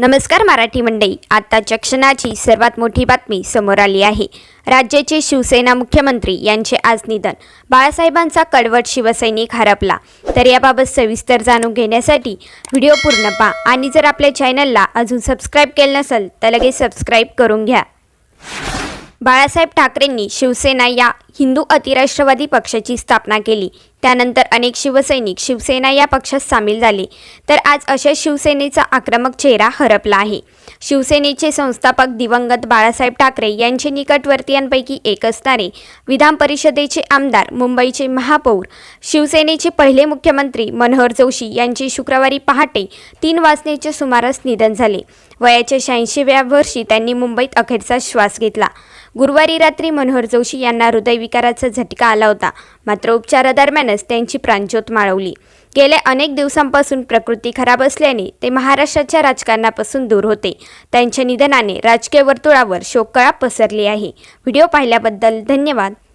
नमस्कार मराठी मंडळी. आत्ताच्या क्षणाची सर्वात मोठी बातमी समोर आली आहे. राज्याचे शिवसेना मुख्यमंत्री यांचे आज निधन. बाळासाहेबांचा कडवट शिवसैनिक हरपला. तर याबाबत सविस्तर जाणून घेण्यासाठी व्हिडिओ पूर्ण पहा. आणि जर आपल्या चॅनलला अजून सबस्क्राईब केलं नसेल तर लगेच सबस्क्राईब करून घ्या. बाळासाहेब ठाकरेंनी शिवसेना या हिंदू अतिराष्ट्रवादी पक्षाची स्थापना केली. त्यानंतर अनेक शिवसैनिक शिवसेना या पक्षात सामील झाले. तर आज अशा शिवसेनेचा आक्रमक चेहरा हरपला आहे. शिवसेनेचे संस्थापक दिवंगत बाळासाहेब ठाकरे यांचे निकटवर्तीयांपैकी एक असणारे विधान परिषदेचे आमदार मुंबईचे महापौर शिवसेनेचे पहिले मुख्यमंत्री मनोहर जोशी यांचे शुक्रवारी पहाटे तीन वाजण्याच्या सुमारास निधन झाले. वयाच्या शहाऐंशीव्या वर्षी त्यांनी मुंबईत अखेरचा श्वास घेतला. गुरुवारी रात्री मनोहर जोशी यांना हृदयविकाराचा झटका आला होता. मात्र उपचारादरम्यानच त्यांची प्राणज्योत माळवली. गेल्या अनेक दिवसांपासून प्रकृती खराब असल्याने ते महाराष्ट्राच्या राजकारणापासून दूर होते. त्यांच्या निधनाने राजकीय वर्तुळावर शोककळा पसरली आहे. व्हिडिओ पाहिल्याबद्दल धन्यवाद.